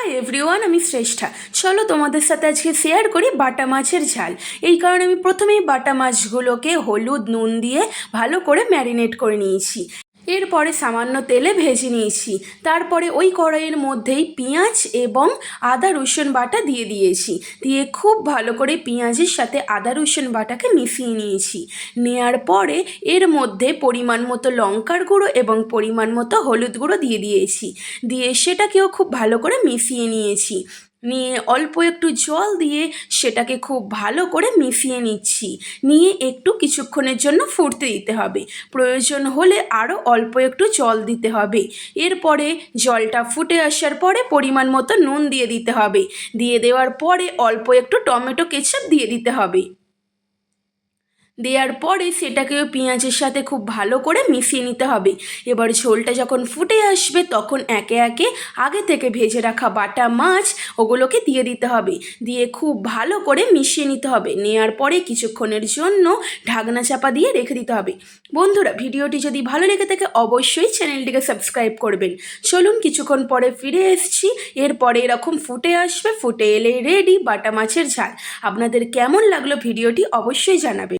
Hi everyone আমি শ্রেষ্ঠা। চলো তোমাদের সাথে আজকে শেয়ার করি বাটা মাছের ঝাল। এই কারণে আমি প্রথমেই বাটা মাছগুলোকে হলুদ, নুন দিয়ে ভালো করে ম্যারিনেট করে নিয়েছি। এরপরে সামান্য তেলে ভেজে নিয়েছি। তারপরে ওই কড়াইয়ের মধ্যেই পেঁয়াজ এবং আদা, রসুন বাটা দিয়ে দিয়েছি। দিয়ে খুব ভালো করে পেঁয়াজের সাথে আদা, রসুন বাটাকে মিশিয়ে নিয়েছি। নেয়ার পরে এর মধ্যে পরিমাণ মতো লঙ্কার গুঁড়ো এবং পরিমাণ মতো হলুদ গুঁড়ো দিয়ে দিয়েছি। দিয়ে সেটাকেও খুব ভালো করে মিশিয়ে নিয়েছি। নিয়ে অল্প একটু জল দিয়ে সেটাকে খুব ভালো করে মিশিয়ে নিচ্ছি। নিয়ে একটু কিছুক্ষণের জন্য ফুটতে দিতে হবে। প্রয়োজন হলে আরও অল্প একটু জল দিতে হবে। এরপরে জলটা ফুটে আসার পরে পরিমাণ মতো নুন দিয়ে দিতে হবে। দিয়ে দেওয়ার পরে অল্প একটু টমেটো কেচাপ দিয়ে দিতে হবে। দেওয়ার পরে সেটাকেও পেঁয়াজের সাথে খুব ভালো করে মিশিয়ে নিতে হবে। এবার ঝোলটা যখন ফুটে আসবে, তখন একে একে আগে থেকে ভেজে রাখা বাটা মাছ ওগুলোকে দিয়ে দিতে হবে। দিয়ে খুব ভালো করে মিশিয়ে নিতে হবে। নেওয়ার পরে কিছুক্ষণের জন্য ঢাকনা চাপা দিয়ে রেখে দিতে হবে। বন্ধুরা, ভিডিওটি যদি ভালো লেগে থাকে, অবশ্যই চ্যানেলটিকে সাবস্ক্রাইব করবেন। চলুন কিছুক্ষণ পরে ফিরে এসেছি। এরপরে এরকম ফুটে আসবে, ফুটে এলে রেডি বাটা মাছের ঝাল। আপনাদের কেমন লাগল ভিডিওটি অবশ্যই জানাবেন।